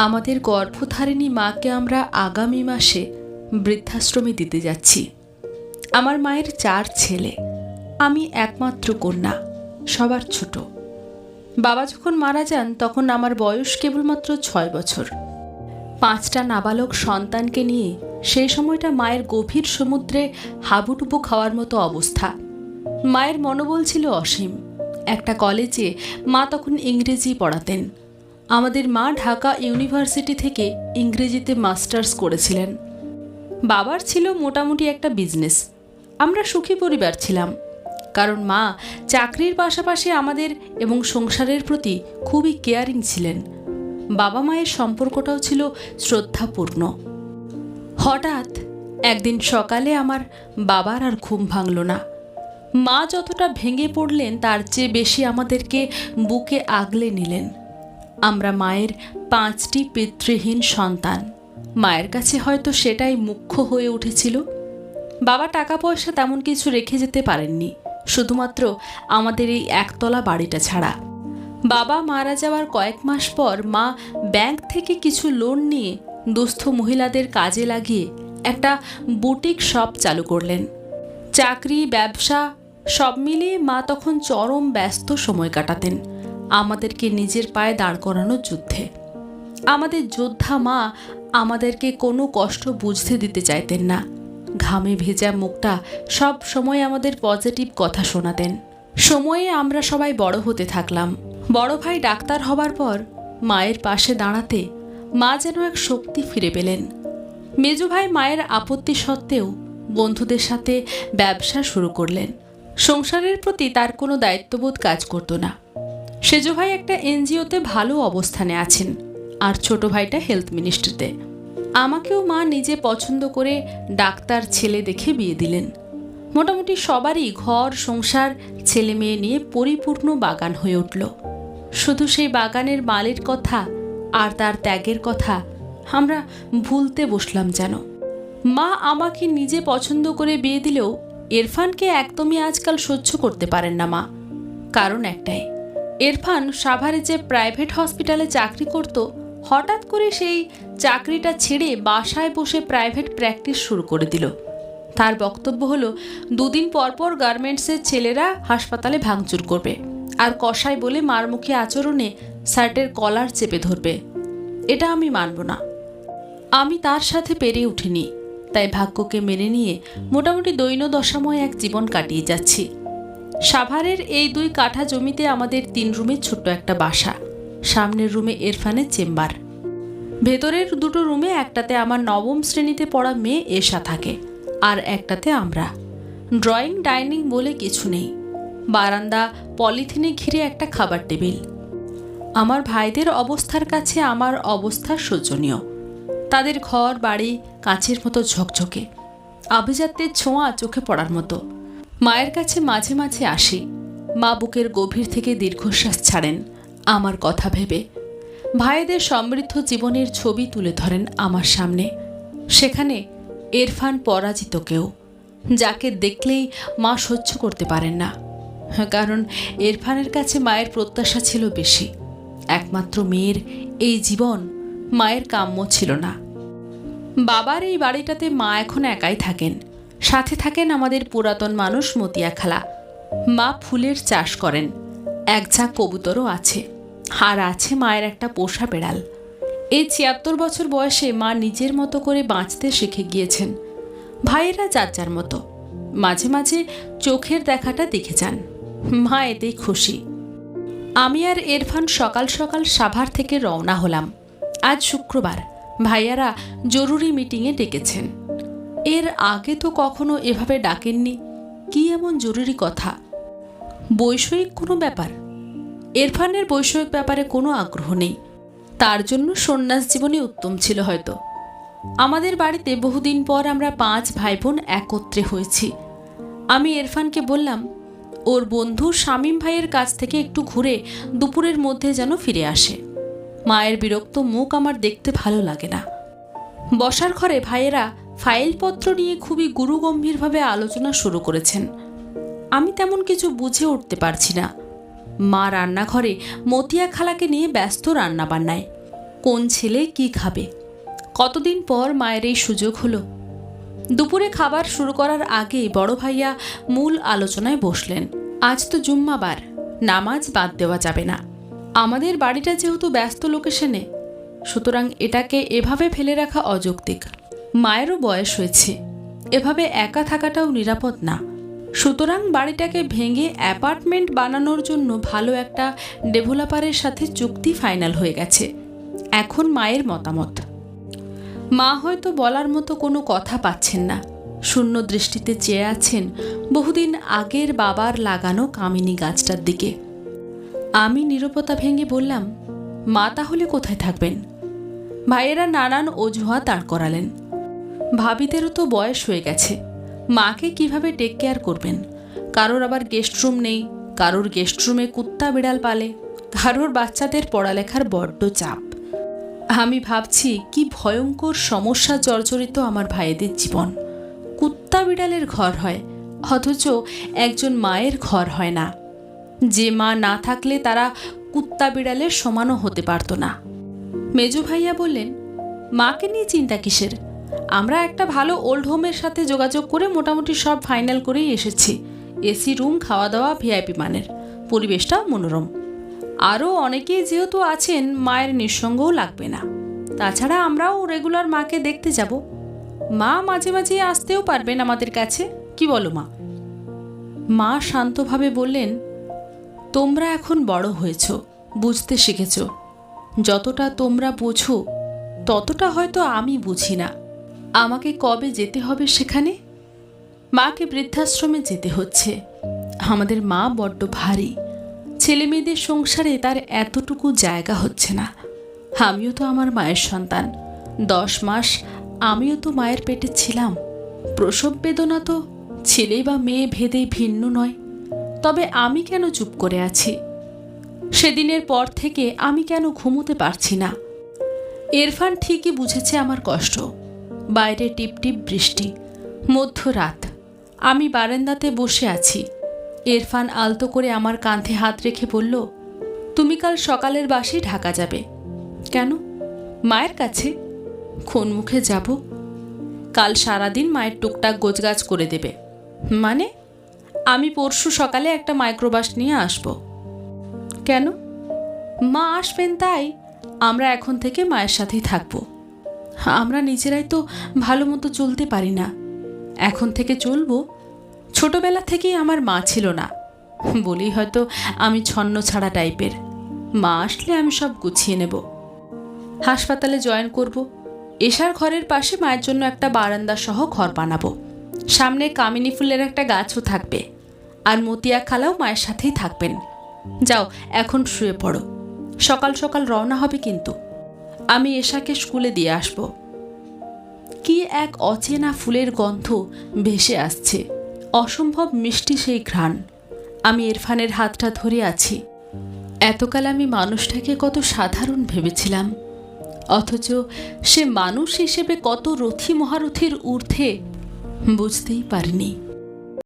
আমাদের গর্ভধারিণী মাকে আমরা আগামী মাসে বৃদ্ধাশ্রমে দিতে যাচ্ছি। আমার মায়ের চার ছেলে, আমি একমাত্র কন্যা, সবার ছোট। বাবা যখন মারা যান, তখন আমার বয়স কেবলমাত্র ছয় বছর। পাঁচটা নাবালক সন্তানকে নিয়ে সেই সময়টা মায়ের গভীর সমুদ্রে হাবুডুবু খাওয়ার মতো অবস্থা। মায়ের মনোবল ছিল অসীম। একটা কলেজে মা তখন ইংরেজি পড়াতেন। আমাদের মা ঢাকা ইউনিভার্সিটি থেকে ইংরেজিতে মাস্টার্স করেছিলেন। বাবার ছিল মোটামুটি একটা বিজনেস। আমরা সুখী পরিবার ছিলাম। কারণ মা চাকরির পাশাপাশি আমাদের এবং সংসারের প্রতি খুবই কেয়ারিং ছিলেন। বাবা মায়ের সম্পর্কটাও ছিল শ্রদ্ধাপূর্ণ। হঠাৎ একদিন সকালে আমার বাবার আর ঘুম ভাঙল না। মা যতটা ভেঙে পড়লেন, তার চেয়ে বেশি আমাদেরকে বুকে আগলে নিলেন। আমরা মায়ের পাঁচটি পিতৃহীন সন্তান। মায়ের কাছে হয়তো সেটাই মুখ্য হয়ে উঠেছিল। বাবা টাকা পয়সা তেমন কিছু রেখে যেতে পারেননি। শুধুমাত্র আমাদের এই একতলা বাড়িটা ছাড়া। বাবা মারা যাওয়ার কয়েক মাস পর মা ব্যাংক থেকে কিছু লোন নিয়ে দুস্থ মহিলাদের কাজে লাগিয়ে একটা বুটিক শপ চালু করলেন। চাকরি, ব্যবসা সব মিলিয়ে মা তখন চরম ব্যস্ত সময় কাটাতেন। আমাদেরকে নিজের পায়ে দাঁড় করানোর যুদ্ধে। আমাদের যোদ্ধা মা আমাদেরকে কোনো কষ্ট বুঝতে দিতে চাইতেন না। ঘামে ভেজা মুখটা সব সময় আমাদের পজিটিভ কথা শোনাতেন। সময়ে আমরা সবাই বড় হতে থাকলাম। বড় ভাই ডাক্তার হবার পর মায়ের পাশে দাঁড়াতে মা যেন এক শক্তি ফিরে পেলেন। মেজু ভাই মায়ের আপত্তি সত্ত্বেও বন্ধুদের সাথে ব্যবসা শুরু করলেন। সংসারের প্রতি তার কোনো দায়িত্ববোধ কাজ করতো না। সেজু ভাই একটা এনজিওতে ভালো অবস্থানে আছেন, আর ছোট ভাইটা হেলথ মিনিস্ট্রিতে। আমাকেও মা নিজে পছন্দ করে ডাক্তার ছেলে দেখে বিয়ে দিলেন। মোটামুটি সবারই ঘর, সংসার, ছেলে মেয়ে নিয়ে পরিপূর্ণ বাগান হয়ে উঠল। শুধু সেই বাগানের মালের কথা আর তার ত্যাগের কথা আমরা ভুলতে বসলাম যেন। মা আমাকে নিজে পছন্দ করে বিয়ে দিলেও ইরফানকে একদমই আজকাল সহ্য করতে পারেন না মা, কারণ একটাই। ইরফান সাভারে যে প্রাইভেট হসপিটালে চাকরি করত, হঠাৎ করে সেই চাকরিটা ছেড়ে বাসায় বসে প্রাইভেট প্র্যাকটিস শুরু করে দিল। তার বক্তব্য হলো, দুদিন পর পর গার্মেন্টসের ছেলেরা হাসপাতালে ভাঙচুর করবে আর কষাই বলে মার মুখে আচরণে শার্টের কলার চেপে ধরবে। এটা আমি মানব না। আমি তার সাথে পেরে উঠিনি, তাই ভাগ্যকে মেনে নিয়ে মোটামুটি দৈন দশাময় এক জীবন কাটিয়ে যাচ্ছি। সাভারের এই দুই কাঠা জমিতে আমাদের তিন রুমের ছোট্ট একটা বাসা। সামনের রুমে ইরফানের চেম্বার। ভেতরের দুটো রুমে একটাতে আমার নবম শ্রেণীতে পড়া মেয়ে এসা থাকে, আর একটাতে আমরা। ড্রয়িং, ডাইনিং বলে কিছু নেই। বারান্দা, পলিথিনে ঘিরে একটা খাবার টেবিল। আমার ভাইদের অবস্থার কাছে আমার অবস্থা শোচনীয়। তাদের ঘর, বাড়ি, কাঁচের মতো ঝকঝকে। আভিজাত্যের ছোঁয়া চোখে পড়ার মতো। মায়ের কাছে মাঝে মাঝে আসি। মা বুকের গভীর থেকে দীর্ঘশ্বাস ছাড়েন। আমার কথা ভেবে ভাইদের সমৃদ্ধ জীবনের ছবি তুলে ধরেন আমার সামনে। সেখানে এরফান পরাজিত কেউ, যাকে দেখলেই মা সহ্য করতে পারেন না। কারণ এরফানের কাছে মায়ের প্রত্যাশা ছিল বেশি। একমাত্র মেয়ের এই জীবন মায়ের কাম্য ছিল না। বাবার এই বাড়িটাতে মা এখন একাই থাকেন। সাথে থাকেন আমাদের পুরাতন মানুষ মতিয়া খালা। মা ফুলের চাষ করেন। এক ঝাঁক কবুতরও আছে। আর আছে মায়ের একটা পোষা বেড়াল। এই ছিয়াত্তর বছর বয়সে মা নিজের মতো করে বাঁচতে শিখে গিয়েছেন। ভাইয়েরা যার যার মতো। মাঝে মাঝে চোখের দেখাটা দেখে যান। মা এতেই খুশি। আমি আর এরফান সকাল সকাল সাভার থেকে রওনা হলাম। আজ শুক্রবার। ভাইয়ারা জরুরি মিটিংয়ে ডেকেছেন। এর আগে তো কখনো এভাবে ডাকেননি। কি এমন জরুরি কথা? বৈষয়িক কোনো ব্যাপার? এরফানের বৈষয়িক ব্যাপারে কোনো আগ্রহ নেই। তার জন্য সন্ন্যাস জীবনই উত্তম ছিল হয়তো। আমাদের বাড়িতে বহুদিন পর আমরা পাঁচ ভাই বোন একত্রে হয়েছি। আমি এরফানকে বললাম, ওর বন্ধু শামীম ভাইয়ের কাছ থেকে একটু ঘুরে দুপুরের মধ্যে যেন ফিরে আসে। মায়ের বিরক্ত মুখ আমার দেখতে ভালো লাগে না। বসার ঘরে ভাইয়েরা ফাইলপত্র নিয়ে খুবই গুরুগম্ভীরভাবে আলোচনা শুরু করেছেন। আমি তেমন কিছু বুঝে উঠতে পারছি না। মা রান্নাঘরে মতিয়া খালাকে নিয়ে ব্যস্ত রান্নাবান্নায় কোন ছেলে কি খাবে? কতদিন পর মায়ের এই সুযোগ হলো? দুপুরে খাবার শুরু করার আগে বড় ভাইয়া মূল আলোচনায় বসলেন। আজ তো জুম্মাবার, নামাজ বাদ দেওয়া যাবে না। আমাদের বাড়িটা যেহেতু ব্যস্ত লোকেশনে, সুতরাং এটাকে এভাবে ফেলে রাখা অযৌক্তিক। মায়েরও বয়স হয়েছে। এভাবে একা থাকাটাও নিরাপদ না। সুতরাং বাড়িটাকে ভেঙে অ্যাপার্টমেন্ট বানানোর জন্য ভালো একটা ডেভেলপারের সাথে চুক্তি ফাইনাল হয়ে গেছে। এখন মায়ের মতামত। মা হয়তো বলার মতো কোনো কথা পাচ্ছেন না। শূন্য দৃষ্টিতে চেয়ে আছেন বহুদিন আগের বাবার লাগানো কামিনী গাছটার দিকে। আমি নিরবতা ভেঙে বললাম, মা তাহলে কোথায় থাকবেন? ভাইয়েরা নানান অজুহাত দাঁড় করালেন। ভাবিদেরও তো বয়স হয়ে গেছে। মাকে কীভাবে টেক কেয়ার করবেন? কারোর আবার গেস্ট রুম নেই, কারোর গেস্ট রুমে কুত্তা বিড়াল পালে, কারোর বাচ্চাদের পড়ালেখার বড্ড চাপ। আমি ভাবছি, কি ভয়ঙ্কর সমস্যা জর্জরিত আমার ভাইয়েদের জীবন। কুত্তা বিড়ালের ঘর হয়, অথচ একজন মায়ের ঘর হয় না। যে মা না থাকলে তারা কুত্তা বিড়ালের সমানও হতে পারতো না। মেজু ভাইয়া বললেন, মাকে নিয়ে চিন্তা কিসের? আমরা একটা ভালো ওল্ড হোমের সাথে যোগাযোগ করে মোটামুটি সব ফাইনাল করেই এসেছি। এসি রুম খাওয়া দাওয়া ভিআইপি মানের। পরিবেশটাও মনোরম। আরও অনেকেই যেহেতু আছেন, মায়ের নিঃসঙ্গও লাগবে না। তাছাড়া আমরাও রেগুলার মাকে দেখতে যাব। মা মাঝে মাঝে আসতেও পারবেন আমাদের কাছে। কি বলো মা? মা শান্তভাবে বললেন, তোমরা এখন বড় হয়েছ, বুঝতে শিখেছ। যতটা তোমরা বোঝো, ততটা হয়তো আমি বুঝি না। আমাকে কবে যেতে হবে সেখানে? মাকে বৃদ্ধাশ্রমে যেতে হচ্ছে। আমাদের মা বড্ড ভারী। ছেলে মেয়েদের সংসারে তার এতটুকু জায়গা হচ্ছে না। আমিও তো আমার মায়ের সন্তান। দশ মাস আমিও তো মায়ের পেটে ছিলাম। প্রসব বেদনা তো ছেলে বা মেয়ে ভেদে ভিন্ন নয়। তবে আমি কেন চুপ করে আছি? সেদিনের পর থেকে আমি কেন ঘুমোতে পারছি না? ইরফান ঠিকই বুঝেছে আমার কষ্ট। বাইরে টিপটিপ বৃষ্টি, মধ্যরাত। আমি বারান্দাতে বসে আছি। এরফান আলতো করে আমার কাঁধে হাত রেখে বলল, তুমি কাল সকালের বাসে ঢাকা যাবে। কেন? মায়ের কাছে? কোন মুখে যাব? কাল সারাদিন মায়ের টুকটাক গোছগাছ করে দেবে। মানে? আমি পরশু সকালে একটা মাইক্রোবাস নিয়ে আসব। কেন? মা আসবেন তাই। আমরা এখন থেকে মায়ের সাথেই থাকব। আমরা নিজেরাই তো ভালো মতো চলতে পারি না। এখন থেকে চলবো। ছোটবেলা থেকেই আমার মা ছিল না। বলি হয়তো আমি ছন্ন ছাড়া টাইপের। মা আসলে আমি সব গুছিয়ে নেব। হাসপাতালে জয়েন করব। এশার ঘরের পাশে মায়ের জন্য একটা বারান্দা সহ ঘর বানাবো। সামনে কামিনী ফুলের একটা গাছও থাকবে। আর মতিয়া খালাও মায়ের সাথেই থাকবেন। যাও, এখন শুয়ে পড়ো। সকাল সকাল রওনা হবে কিন্তু। আমি এশাকে স্কুলে দিয়ে আসব। কি এক অচেনা ফুলের গন্ধ ভেসে আসছে। অসম্ভব মিষ্টি সেই ঘ্রাণ। আমি ইরফানের হাতটা ধরে আছি। এতকাল আমি মানুষটাকে কত সাধারণ ভেবেছিলাম। অথচ সে মানুষ হিসেবে কত রথী মহারথীর ঊর্ধ্বে বুঝতেই পারিনি।